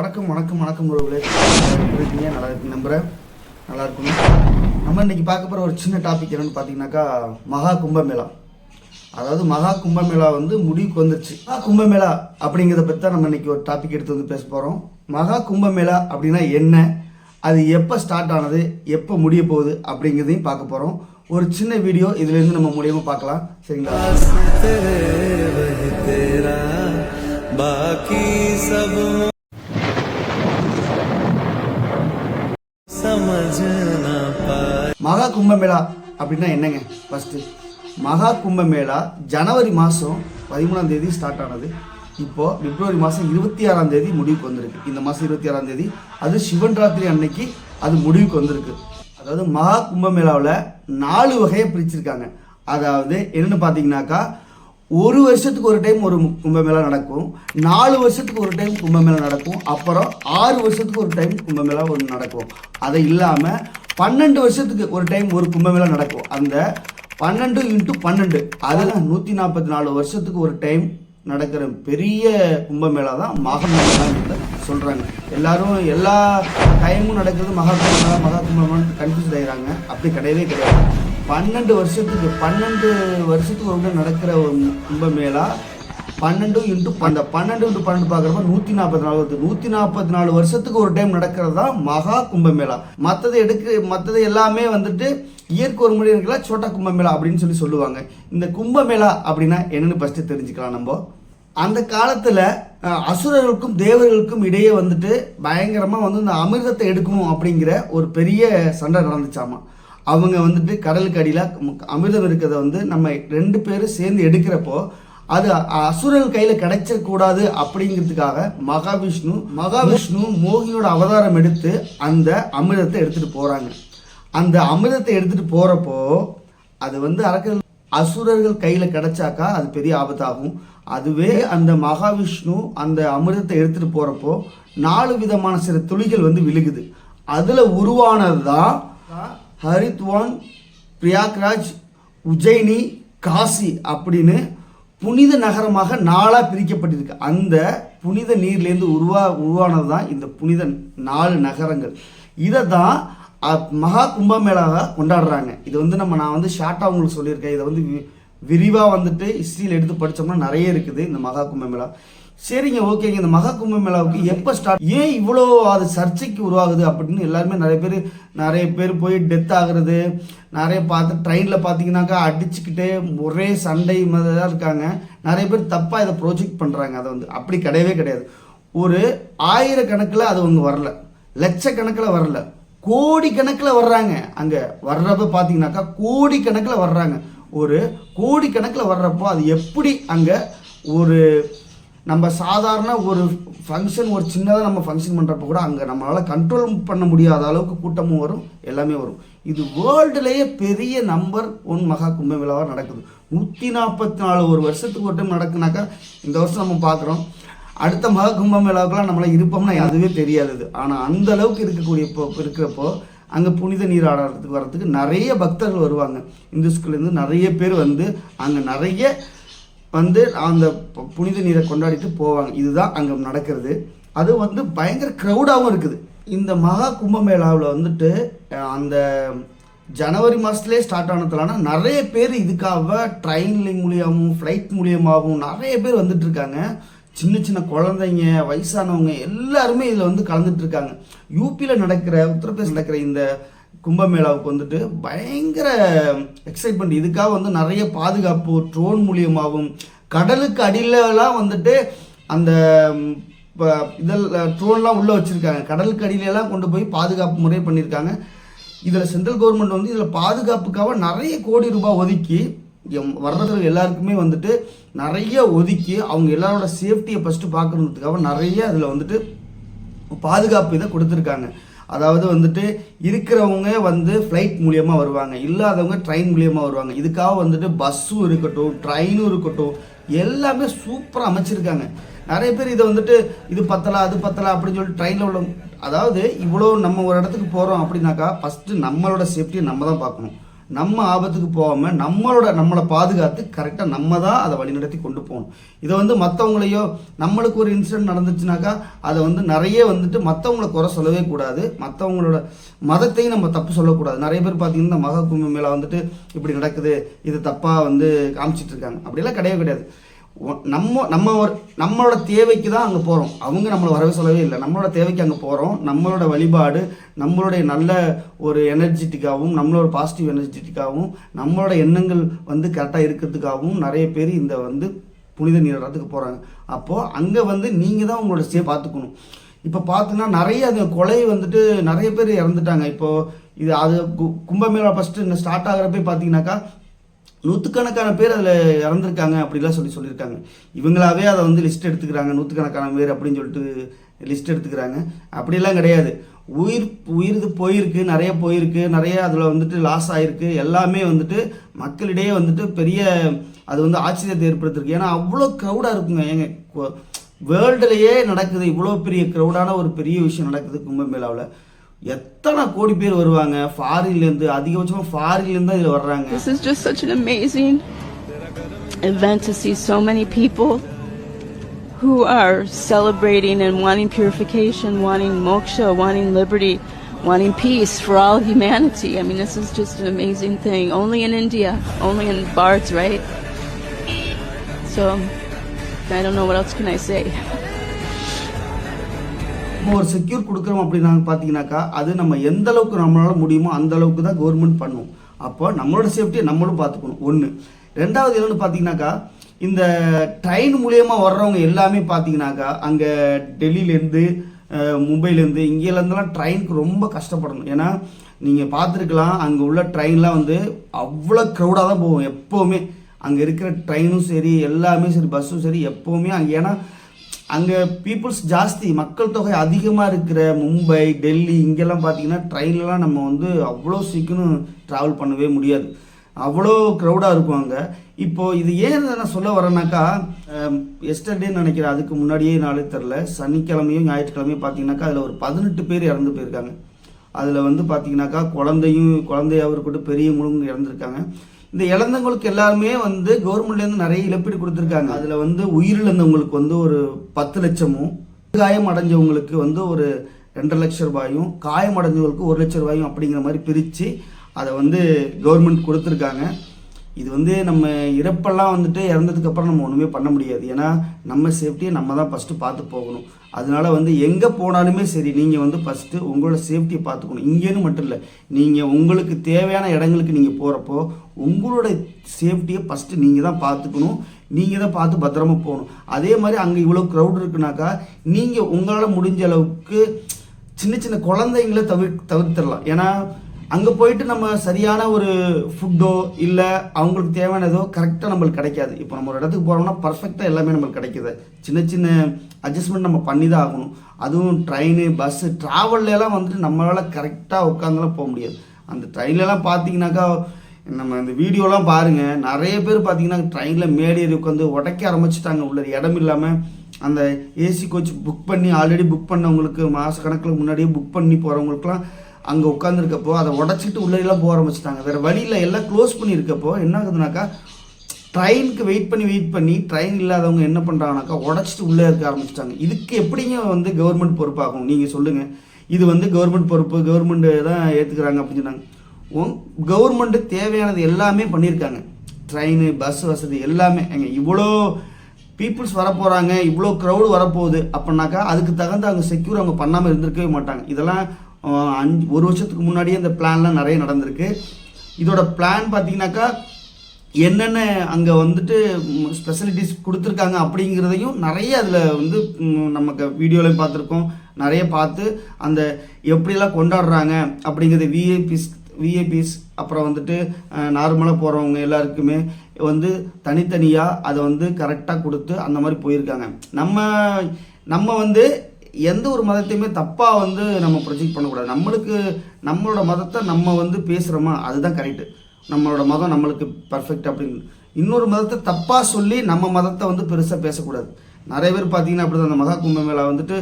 வணக்கம் வணக்கம் வணக்கம் உறவுகளே. இருக்கீங்க நல்லா இருக்கு நம்புகிறேன் நல்லா இருக்கும் நம்ம இன்றைக்கி பார்க்க போகிற ஒரு சின்ன டாபிக் என்னென்னு பார்த்தீங்கன்னாக்கா மகா கும்பமேளா. அதாவது மகா கும்பமேளா வந்து முடிவுக்கு வந்துருச்சு. மகா கும்பமேளா அப்படிங்கிறத பற்றி தான் நம்ம இன்றைக்கி ஒரு டாபிக் எடுத்து வந்து பேச போகிறோம் மகா கும்பமேளா அப்படின்னா என்ன? அது எப்போ ஸ்டார்ட் ஆனது? எப்போ முடிய போகுது? அப்படிங்கிறதையும் பார்க்க போகிறோம் ஒரு சின்ன வீடியோ இதுலேருந்து நம்ம மூலியமாக பார்க்கலாம். சரிங்களா? பாக்கி சபம் மகா கும்பமேளா அப்படின்னா என்னங்க? ஃபஸ்ட்டு மகா கும்பமேளா ஜனவரி மாதம் பதிமூணாம் தேதி ஸ்டார்ட் ஆனது. இப்போது பிப்ரவரி மாதம் இருபத்தி ஆறாம் தேதி முடிவுக்கு வந்திருக்கு. இந்த மாதம் இருபத்தி ஆறாம் தேதி அது சிவன் ராத்திரி அன்னைக்கு அது முடிவுக்கு வந்திருக்கு. அதாவது மகா கும்பமேளாவில் நாலு வகையை பிரிச்சிருக்காங்க. அதாவது என்னென்னு பார்த்தீங்கன்னாக்கா ஒரு வருஷத்துக்கு ஒரு டைம் ஒரு கும்பமேளா நடக்கும். நாலு வருஷத்துக்கு ஒரு டைம் கும்பமேளா நடக்கும். அப்புறம் ஆறு வருஷத்துக்கு ஒரு டைம் கும்பமேளா ஒன்று நடக்கும். அதை இல்லாமல் பன்னெண்டு வருஷத்துக்கு ஒரு டைம் ஒரு கும்பமேளா நடக்கும். அந்த பன்னெண்டு இன்ட்டு பன்னெண்டு. அதில் நூற்றி நாற்பத்தி நாலு வருஷத்துக்கு ஒரு டைம் நடக்கிற பெரிய கும்பமேளா தான் மகாமேளா சொல்கிறாங்க எல்லாரும் எல்லா டைமும் நடக்கிறது மகா கும்பமேளா மகா கும்பமேளான்னு கன்ஃபியூஸ் ஆகிறாங்க அப்படி கிடையவே கிடையாது. பன்னெண்டு வருஷத்துக்கு பன்னெண்டு வருஷத்துக்கு ஒரு நடக்கிற ஒரு கும்பமேளா பன்னெண்டு இன்ட்டு அந்த பன்னெண்டு இன்ட்டு பன்னெண்டு பார்க்குறப்ப நூற்றி நாற்பத்தி நாலு வருது. நூற்றி நாற்பத்தி நாலு வருஷத்துக்கு ஒரு டைம் நடக்கிறது தான் மகா கும்பமேளா. மற்றது எடுக்க மற்றது எல்லாமே வந்துட்டு இயற்கை ஒரு முறை இருக்கலாம் சோட்டா கும்பமேளா அப்படின்னு சொல்லி சொல்லுவாங்க. இந்த கும்பமேளா அப்படின்னா என்னென்னு ஃபஸ்ட்டு தெரிஞ்சுக்கலாம் நம்ம. அந்த காலத்தில் அசுரர்களுக்கும் தேவர்களுக்கும் இடையே வந்துட்டு பயங்கரமாக வந்து இந்த அமிர்தத்தை எடுக்கணும் அப்படிங்கிற ஒரு பெரிய சண்டை நடந்துச்சாமா. அவங்க வந்துட்டு கடலுக்கு அடியில் அமிர்தம் இருக்கிறத வந்து நம்ம ரெண்டு பேரும் சேர்ந்து எடுக்கிறப்போ அது அசுரர்கள் கையில் கிடைச்சிடக்கூடாது அப்படிங்கிறதுக்காக மகாவிஷ்ணு மகாவிஷ்ணு மோகியோட அவதாரம் எடுத்து அந்த அமிர்தத்தை எடுத்துகிட்டு போகிறாங்க அந்த அமிர்தத்தை எடுத்துகிட்டு போகிறப்போ அது வந்து அரக்கர்கள் அசுரர்கள் கையில் கிடைச்சாக்கா அது பெரிய ஆபத்தாகும். அதுவே அந்த மகாவிஷ்ணு அந்த அமிர்தத்தை எடுத்துகிட்டு போகிறப்போ நாலு விதமான சில துளிகள் வந்து விழுகுது. அதில் உருவானது தான் ஹரித்வான் பிரயாக்ராஜ் உஜ்ஜயினி காசி அப்படின்னு புனித நகரமாக நாளாக பிரிக்கப்பட்டிருக்கு. அந்த புனித நீர்லேருந்து உருவா உருவானது தான் இந்த புனித நாலு நகரங்கள். இதை தான் மகா கும்பமேளாவாக கொண்டாடுறாங்க. இது வந்து நம்ம நான் வந்து ஷார்ட்டாக உங்களுக்கு சொல்லியிருக்கேன். இதை வந்து விரிவாக வந்துட்டு ஹிஸ்ட்ரியில் எடுத்து படித்தோம்னா நிறைய இருக்குது இந்த மகா கும்பமேளா. சரிங்க ஓகேங்க. இந்த மகா கும்பமேளாவுக்கு எப்போ ஸ்டார்ட் ஏன் இவ்வளோ அது சர்ச்சைக்கு உருவாகுது அப்படின்னு எல்லாருமே நிறைய பேர் நிறைய பேர் போய் டெத் ஆகுறது நிறைய பார்த்து ட்ரெயினில் பார்த்தீங்கன்னாக்கா அடிச்சுக்கிட்டே ஒரே சண்டை மாதிரி தான் இருக்காங்க. நிறைய பேர் தப்பாக இதை ப்ரொஜெக்ட் பண்ணுறாங்க அதை வந்து அப்படி கிடையவே கிடையாது. ஒரு ஆயிரக்கணக்கில் அது அவங்க வரல. லட்சக்கணக்கில் வரல. கோடிக்கணக்கில் வர்றாங்க. அங்கே வர்றப்ப பார்த்தீங்கன்னாக்கா கோடிக்கணக்கில் வர்றாங்க. ஒரு கோடிக்கணக்கில் வர்றப்போ அது எப்படி அங்கே ஒரு நம்ம சாதாரண ஒரு ஃபங்க்ஷன் ஒரு சின்னதாக நம்ம ஃபங்க்ஷன் பண்ணுறப்ப கூட அங்கே நம்மளால் கண்ட்ரோல் பண்ண முடியாத அளவுக்கு கூட்டமும் வரும் எல்லாமே வரும். இது வேர்ல்டுலேயே பெரிய நம்பர் ஒன் மகா கும்பமேளாவாக நடக்குது. நூற்றி நாற்பத்தி நாலு ஒரு வருஷத்துக்கு ஒரு டைம் நடக்குனாக்கா இந்த வருஷம் நம்ம பார்க்குறோம் அடுத்த மகா கும்பமேளாவுக்குலாம் நம்மளால் இருப்போம்னா அதுவே தெரியாது ஆனால் அந்த அளவுக்கு இருக்கக்கூடிய இப்போ இருக்கிறப்போ அங்கே புனித நீராடுறதுக்கு வர்றதுக்கு நிறைய பக்தர்கள் வருவாங்க. இந்துஸ்கள்லேருந்து நிறைய பேர் வந்து அங்கே நிறைய வந்து அந்த பு- புனித நீரை கொண்டாடிட்டு போவாங்க. இதுதான் அங்கே நடக்கிறது. அது வந்து பயங்கர க்ரௌடாகவும் இருக்குது. இந்த மகா கும்பமேளாவில் வந்துட்டு அந்த ஜனவரி மாதத்துலேயே ஸ்டார்ட் ஆனதுலனா நிறைய பேர் இதுக்காக ட்ரெயின்லிங் மூலியமாகவும் ஃப்ளைட் மூலியமாகவும் நிறைய பேர் வந்துட்டுருக்காங்க. சின்ன சின்ன குழந்தைங்க வயசானவங்க எல்லாருமே இதில் வந்து கலந்துட்டுருக்காங்க. யூபியில் நடக்கிற உத்தரப்பிரதேச நடக்கிற இந்த கும்பமேளாவுக்கு வந்துட்டு பயங்கர எக்ஸைட்மெண்ட் இதுக்காக வந்து நிறைய பாதுகாப்பு ட்ரோன் மூலியமாகவும் கடலுக்கு அடியிலலாம் வந்துட்டு அந்த இதில் ப- ட்ரோன்லாம் உள்ளே வச்சுருக்காங்க. கடலுக்கு அடியிலலாம் கொண்டு போய் பாதுகாப்பு முறை பண்ணியிருக்காங்க இதில் சென்ட்ரல் கவர்மெண்ட் வந்து இதில் பாதுகாப்புக்காக நிறைய கோடி ரூபாய் ஒதுக்கி எம் வர்றவங்க எல்லாருக்குமே வந்துட்டு நிறைய ஒதுக்கி அவங்க எல்லாரோட சேஃப்டியை ஃபஸ்ட்டு பார்க்கறதுக்காக நிறைய அதில் வந்துட்டு பாதுகாப்பு இதை கொடுத்துருக்காங்க. அதாவது வந்துட்டு இருக்கிறவங்க வந்து ஃப்ளைட் மூலியமாக வருவாங்க. இல்லாதவங்க ட்ரெயின் மூலியமாக வருவாங்க. இதுக்காக வந்துட்டு பஸ்ஸும் இருக்கட்டும் ட்ரெயினும் இருக்கட்டும் எல்லாமே சூப்பராக அமைச்சிருக்காங்க. நிறைய பேர் இதை வந்துட்டு இது பத்தலா அது பத்தலா அப்படின்னு சொல்லிட்டு ட்ரெயினில் உள்ள அதாவது இவ்வளோ நம்ம ஒரு இடத்துக்கு போகிறோம் அப்படின்னாக்கா ஃபஸ்ட்டு நம்மளோட சேஃப்டியை நம்ம தான் பார்க்கணும். நம்ம ஆபத்துக்கு போகாமல் நம்மளோட நம்மளை பாதுகாத்து கரெக்டாக நம்ம தான் அதை வழிநடத்தி கொண்டு போகணும். இதை வந்து மற்றவங்களையோ நம்மளுக்கு ஒரு இன்சிடென்ட் நடந்துச்சுனாக்கா அதை வந்து நிறைய வந்துட்டு மற்றவங்கள குறை சொல்லவே கூடாது. மற்றவங்களோட மதத்தையும் நம்ம தப்பு சொல்லக்கூடாது. நிறைய பேர் பார்த்தீங்கன்னா மக மகா கும்ப மேலே வந்துட்டு இப்படி நடக்குது இது தப்பாக வந்து காமிச்சிட்ருக்காங்க அப்படிலாம் கிடையவே கிடையாது. நம்ம நம்ம ஒரு நம்மளோட தேவைக்கு தான் அங்கே போகிறோம் அவங்க நம்மளை வரவே சொல்லவே இல்லை. நம்மளோட தேவைக்கு அங்கே போகிறோம் நம்மளோட வழிபாடு நம்மளுடைய நல்ல ஒரு எனர்ஜெட்டிக்காகவும் நம்மளோட பாசிட்டிவ் எனர்ஜெட்டிக்காகவும் நம்மளோட எண்ணங்கள் வந்து கரெக்டாக இருக்கிறதுக்காகவும் நிறைய பேர் இந்த வந்து புனித நீராட்டத்துக்கு போகிறாங்க அப்போது அங்கே வந்து நீங்கள் தான் உங்களோட ஸ்டே பார்த்துக்கணும். இப்போ பார்த்தீங்கன்னா நிறைய அது கொலை வந்துட்டு நிறைய பேர் இறந்துட்டாங்க. இப்போது இது அது கு- கும்பமேளா ஃபஸ்ட்டு இந்த ஸ்டார்ட் ஆகிறப்ப பார்த்தீங்கன்னாக்கா நூற்றுக்கணக்கான பேர் அதில் இறந்துருக்காங்க அப்படிலாம் சொல்லி சொல்லியிருக்காங்க. இவங்களாவே அதை வந்து லிஸ்ட் எடுத்துக்கிறாங்க. நூற்றுக்கணக்கான பேர் அப்படின்னு சொல்லிட்டு லிஸ்ட் எடுத்துக்கிறாங்க. அப்படிலாம் கிடையாது. உயிர் உயிர் இது போயிருக்கு நிறைய போயிருக்கு நிறைய அதில் வந்துட்டு லாஸ் ஆகிருக்கு எல்லாமே வந்துட்டு மக்களிடையே வந்துட்டு பெரிய அது வந்து ஆச்சரியத்தை ஏற்படுத்திருக்கு ஏன்னா அவ்வளோ க்ரௌடாக இருக்குங்க. ஏங்க வேர்ல்டுலேயே நடக்குது. இவ்வளோ பெரிய க்ரௌடான ஒரு பெரிய விஷயம் நடக்குது கும்பமேளாவில். எத்தனை கோடி பேர் வருவாங்க ஃபாரின்லேருந்து அதிகபட்சமாக ஃபாரின்லேருந்து இதில் வர்றாங்க This is just such an amazing event to see so many people who are celebrating and wanting purification, wanting moksha, wanting liberty, wanting peace for all humanity. I mean, this is just an amazing thing. Only in India, only in Bards, right? So, I don't know what else can I say. நம்ம ஒரு secure கொடுக்குறோம் அப்படின்னா பார்த்தீங்கன்னாக்கா அது நம்ம எந்த அளவுக்கு நம்மளால் முடியுமோ அந்த அளவுக்கு தான் கவர்மெண்ட் பண்ணும். அப்போ நம்மளோட சேஃப்டியை நம்மளும் பார்த்துக்கணும் ஒன்று ரெண்டாவது என்னென்னு பார்த்தீங்கன்னாக்கா இந்த ட்ரெயின் மூலியமாக வர்றவங்க எல்லாமே பார்த்தீங்கன்னாக்கா அங்கே டெல்லியிலேருந்து மும்பைலேருந்து இங்கேருந்துலாம் ட்ரெயினுக்கு ரொம்ப கஷ்டப்படணும். ஏன்னா நீங்கள் பார்த்துருக்கலாம் அங்கே உள்ள ட்ரெயின்லாம் வந்து அவ்வளோ க்ரௌடாக தான் போகும். எப்போவுமே அங்கே இருக்கிற ட்ரெயினும் சரி எல்லாமே சரி பஸ்ஸும் சரி எப்போவுமே அங்கே. ஏன்னா அங்கே பீப்புள்ஸ் ஜாஸ்தி மக்கள் தொகை அதிகமாக இருக்கிற மும்பை டெல்லி இங்கெல்லாம் பார்த்தீங்கன்னா ட்ரெயின்லலாம் நம்ம வந்து அவ்வளோ சீக்கிரம் ட்ராவல் பண்ணவே முடியாது. அவ்வளோ க்ரௌடாக இருக்கும் அங்கே. இப்போது இது ஏன் நான் சொல்ல வரேன்னாக்கா எஸ்டர்டேன்னு நினைக்கிறேன் அதுக்கு முன்னாடியே நாளே தெரில சனிக்கிழமையும் ஞாயிற்றுக்கிழமையும் பார்த்தீங்கன்னாக்கா அதில் ஒரு பதினெட்டு பேர் இறந்து போயிருக்காங்க. அதில் வந்து பார்த்தீங்கன்னாக்கா குழந்தையும் குழந்தையாவும் இருக்கட்டும் பெரியவங்களும் இறந்துருக்காங்க. இந்த இழந்தவங்களுக்கு எல்லாருமே வந்து கவர்மெண்ட்லேருந்து நிறைய இழப்பீடு கொடுத்துருக்காங்க. அதில் வந்து உயிரிழந்தவங்களுக்கு வந்து ஒரு பத்து லட்சமும் காயம் அடைஞ்சவங்களுக்கு வந்து ஒரு ரெண்டரை லட்சம் ரூபாயும் காயம் அடைஞ்சவங்களுக்கு ஒரு லட்சம் ரூபாயும் அப்படிங்கிற மாதிரி பிரித்து அதை வந்து கவர்மெண்ட் கொடுத்துருக்காங்க. இது வந்து நம்ம இறப்பெல்லாம் வந்துட்டு இறந்ததுக்கப்புறம் நம்ம ஒன்றுமே பண்ண முடியாது. ஏன்னா நம்ம சேஃப்டியை நம்ம தான் ஃபஸ்ட்டு பார்த்து போகணும். அதனால வந்து எங்கே போனாலுமே சரி நீங்கள் வந்து ஃபஸ்ட்டு உங்களோட சேஃப்டியை பார்த்துக்கணும் இங்கேன்னு மட்டும் இல்லை நீங்கள் உங்களுக்கு தேவையான இடங்களுக்கு நீங்கள் போகிறப்போ உங்களோட சேஃப்டியை ஃபஸ்ட்டு நீங்கள் தான் பார்த்துக்கணும் நீங்கள் தான் பார்த்து பத்திரமா போகணும். அதே மாதிரி அங்கே இவ்வளோ க்ரௌட் இருக்குனாக்கா நீங்கள் உங்களால் முடிஞ்ச அளவுக்கு சின்ன சின்ன குழந்தைங்கள தவிர் தவிர்த்திடலாம். ஏன்னா அங்கே போயிட்டு நம்ம சரியான ஒரு ஃபுட்டோ இல்லை அவங்களுக்கு தேவையானதோ கரெக்டாக நம்மளுக்கு கிடைக்காது. இப்போ நம்ம ஒரு இடத்துக்கு போகிறோம்னா பர்ஃபெக்டாக எல்லாமே நம்மளுக்கு கிடைக்கிது. சின்ன சின்ன அட்ஜஸ்ட்மெண்ட் நம்ம பண்ணி தான் ஆகணும். அதுவும் ட்ரெயின் பஸ்ஸு ட்ராவல்லலாம் வந்துட்டு நம்மளால் கரெக்டாக உட்காந்துலாம் போக முடியாது. அந்த ட்ரெயின்லலாம் பார்த்தீங்கன்னாக்கா நம்ம இந்த வீடியோலாம் பாருங்கள் நிறைய பேர் பார்த்தீங்கன்னா ட்ரெயினில் மேடை ஏறி உட்காந்து உடைக்க ஆரம்பிச்சிட்டாங்க. உள்ள இடம் இல்லாமல் அந்த ஏசி கோச் புக் பண்ணி ஆல்ரெடி புக் பண்ணவங்களுக்கு மாத கணக்கில் முன்னாடியே புக் பண்ணி போகிறவங்களுக்குலாம் அங்கே உட்காந்துருக்கப்போ அதை உடச்சிட்டு உள்ளேலாம் போக ஆரம்பிச்சிட்டாங்க. வேறு வழியில் எல்லாம் க்ளோஸ் பண்ணியிருக்கப்போ என்ன ஆகுதுனாக்கா ட்ரெயினுக்கு வெயிட் பண்ணி வெயிட் பண்ணி ட்ரெயின் இல்லாதவங்க என்ன பண்ணுறாங்கனாக்கா உடச்சிட்டு உள்ளே இருக்க ஆரம்பிச்சிட்டாங்க. இதுக்கு எப்படிங்க வந்து கவர்மெண்ட் பொறுப்பாகும்? நீங்கள் சொல்லுங்கள் இது வந்து கவர்மெண்ட் பொறுப்பு கவர்மெண்ட்டு தான் ஏற்றுக்கிறாங்க அப்படின்னு சொன்னாங்க. உங் கவர்மெண்ட்டு தேவையானது எல்லாமே பண்ணியிருக்காங்க. ட்ரெயின் பஸ் வசதி எல்லாமே. எங்க இவ்வளோ பீப்புள்ஸ் வரப்போகிறாங்க இவ்வளோ க்ரௌடு வரப்போகுது அப்படின்னாக்கா அதுக்கு தகுந்த அவங்க செக்யூர் அவங்க பண்ணாமல் இருந்திருக்கவே மாட்டாங்க. இதெல்லாம் அஞ்சு ஒரு வருஷத்துக்கு முன்னாடியே அந்த பிளான்லாம் நிறைய நடந்திருக்கு. இதோட பிளான் பார்த்தீங்கன்னாக்கா என்னென்ன அங்கே வந்துட்டு ஸ்பெஷலிட்டிஸ் கொடுத்துருக்காங்க அப்படிங்கிறதையும் நிறைய அதில் வந்து நமக்கு வீடியோலையும் பார்த்துருக்கோம். நிறைய பார்த்து அந்த எப்படியெல்லாம் கொண்டாடுறாங்க அப்படிங்கிறது விஐபிஸ் விஐபிஸ் அப்புறம் வந்துட்டு நார்மலாக போகிறவங்க எல்லாருக்குமே வந்து தனித்தனியாக அதை வந்து கரெக்டாக கொடுத்து அந்த மாதிரி போயிருக்காங்க. நம்ம நம்ம வந்து எந்த ஒரு மதத்தையுமே தப்பாக வந்து நம்ம ப்ரொஜெக்ட் பண்ணக்கூடாது. நம்மளுக்கு நம்மளோட மதத்தை நம்ம வந்து பேசுகிறோமா அதுதான் கரெக்டு நம்மளோட மதம் நம்மளுக்கு பர்ஃபெக்ட் அப்படின்னு. இன்னொரு மதத்தை தப்பாக சொல்லி நம்ம மதத்தை வந்து பெருசாக பேசக்கூடாது. நிறைய பேர் பார்த்தீங்கன்னா அப்படி தான் அந்த மகா கும்பமேளா வந்துட்டு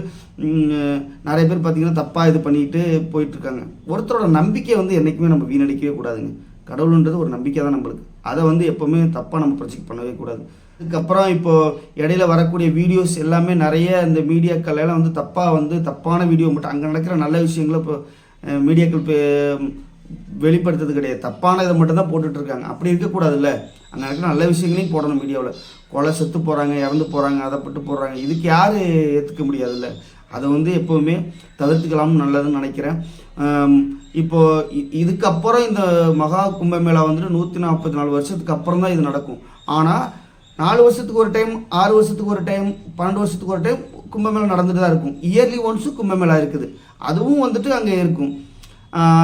நிறைய பேர் பார்த்தீங்கன்னா தப்பாக இது பண்ணிட்டு போயிட்டுருக்காங்க. ஒருத்தரோட நம்பிக்கையை வந்து என்றைக்குமே நம்ம வீணடிக்கவே கூடாதுங்க. கடவுளுன்றது ஒரு நம்பிக்கை தான் நம்மளுக்கு. அதை வந்து எப்போவுமே தப்பாக நம்ம ப்ரொஜெக்ட் பண்ணவே கூடாது. அதுக்கப்புறம் இப்போது இடையில வரக்கூடிய வீடியோஸ் எல்லாமே நிறைய இந்த மீடியாக்கள் எல்லாம் வந்து தப்பாக வந்து தப்பான வீடியோ மட்டும் அங்கே நடக்கிற நல்ல விஷயங்களை இப்போ மீடியாக்கள் இப்போ வெளிப்படுத்துறது கிடையாது. தப்பான இதை மட்டும் தான் இருக்காங்க அப்படி இருக்கக்கூடாதுல்ல. அங்கே நடக்கிற நல்ல விஷயங்களையும் போடணும் மீடியாவில் கொலை செத்து போகிறாங்க இறந்து போகிறாங்க அதை பட்டு போடுறாங்க. இதுக்கு யார் ஏற்றுக்க முடியாதுல்ல. அதை வந்து எப்போவுமே தவிர்த்துக்கலாம் நல்லதுன்னு நினைக்கிறேன். இப்போது இதுக்கப்புறம் இந்த மகா கும்பமேளா வந்துட்டு நூற்றி நாற்பத்தி நாலு வருஷத்துக்கு அப்புறம் தான் இது நடக்கும். ஆனால் நாலு வருஷத்துக்கு ஒரு டைம் ஆறு வருஷத்துக்கு ஒரு டைம் பன்னெண்டு வருஷத்துக்கு ஒரு டைம் கும்பமேளா நடந்துட்டு தான் இருக்கும். இயர்லி ஒன்ஸும் கும்பமேளா இருக்குது. அதுவும் வந்துட்டு அங்கே இருக்கும்.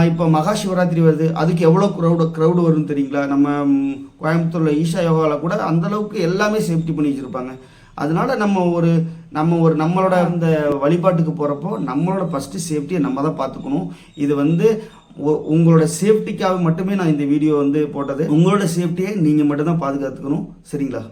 இப்போ மகா சிவராத்திரி வருது. அதுக்கு எவ்வளோ க்ரௌடு க்ரௌடு வரும்னு தெரியுங்களா? நம்ம கோயம்புத்தூரில் ஈஷா யோகாவில் கூட அந்த அளவுக்கு எல்லாமே சேஃப்டி பண்ணி வச்சுருப்பாங்க. அதனால நம்ம ஒரு நம்ம ஒரு நம்மளோட அந்த வழிபாட்டுக்கு போகிறப்போ நம்மளோட ஃபஸ்ட்டு சேஃப்டியை நம்ம தான் பார்த்துக்கணும். இது வந்து உங்களோட சேஃப்டிக்காக மட்டுமே நான் இந்த வீடியோ வந்து போட்டது. உங்களோட சேஃப்டியை நீங்கள் மட்டும்தான் பாதுகாத்துக்கணும். சரிங்களா?